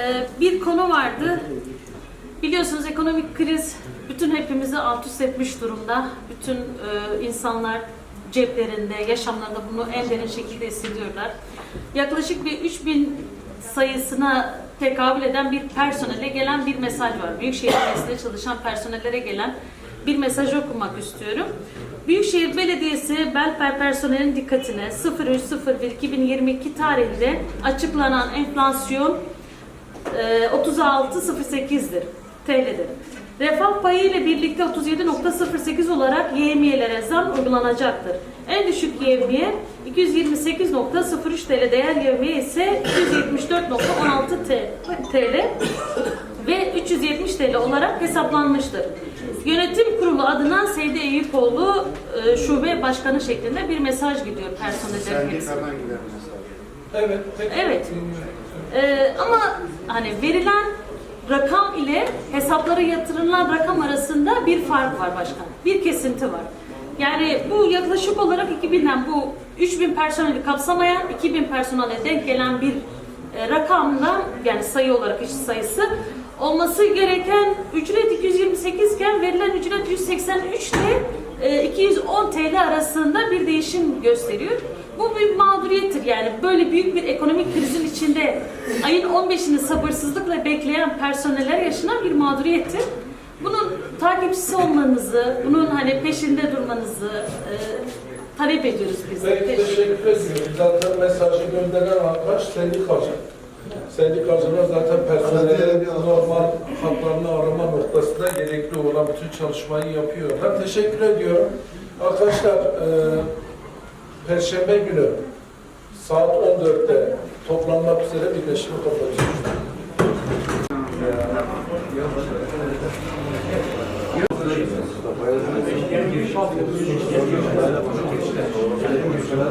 Ee, bir konu vardı. Biliyorsunuz ekonomik kriz bütün hepimizi alt üst etmiş durumda. Bütün e, insanlar ceplerinde, yaşamlarında bunu en derin şekilde hissediyorlar. Yaklaşık bir 3000 sayısına tekabül eden bir personele gelen bir mesaj var. Büyükşehir Belediyesi'nde çalışan personellere gelen bir mesaj okumak istiyorum. Büyükşehir Belediyesi Belper personelin dikkatine 03.01.2022 tarihinde açıklanan enflasyon e, 36.08'dir. TL'dir. Refah payı ile birlikte 37.08 olarak YMY'lere zam uygulanacaktır. En düşük YMY 228.03 TL değer YMY ise 274.16 TL ve 370 TL olarak hesaplanmıştır. Yönetim Kurulu adına Seydi Eyüpoğlu e, Şube Başkanı şeklinde bir mesaj gidiyor personellerin hepsine. Sendikadan giden mesaj. Evet. peki. Evet. Ee, ama hani verilen rakam ile hesaplara yatırılan rakam arasında bir fark var başkan. Bir kesinti var. Yani bu yaklaşık olarak 2000'den bu 3000 personeli kapsamayan 2000 personele denk gelen bir e, rakamla yani sayı olarak işçi sayısı olması gereken ücret 228 iken verilen ücret 183 ile e, 210 TL arasında bir değişim gösteriyor. Bu bir mağduriyettir yani böyle büyük bir ekonomik krizin içinde ayın 15'ini sabırsızlıkla bekleyen personeller yaşanan bir mağduriyettir. Bunun takipçisi olmanızı, bunun hani peşinde durmanızı e, talep ediyoruz biz. Peki teşekkür ediyorum. Zaten mesajı gönderen arkadaş sendikacı. Sendikacılar zaten personelin normal haklarını arama noktasında gerekli olan bütün çalışmayı yapıyorlar. Teşekkür ediyorum. Arkadaşlar, e, Perşembe günü saat 14'te toplanmak üzere birleşimi kapatıyoruz. giriş şey yapıyoruz.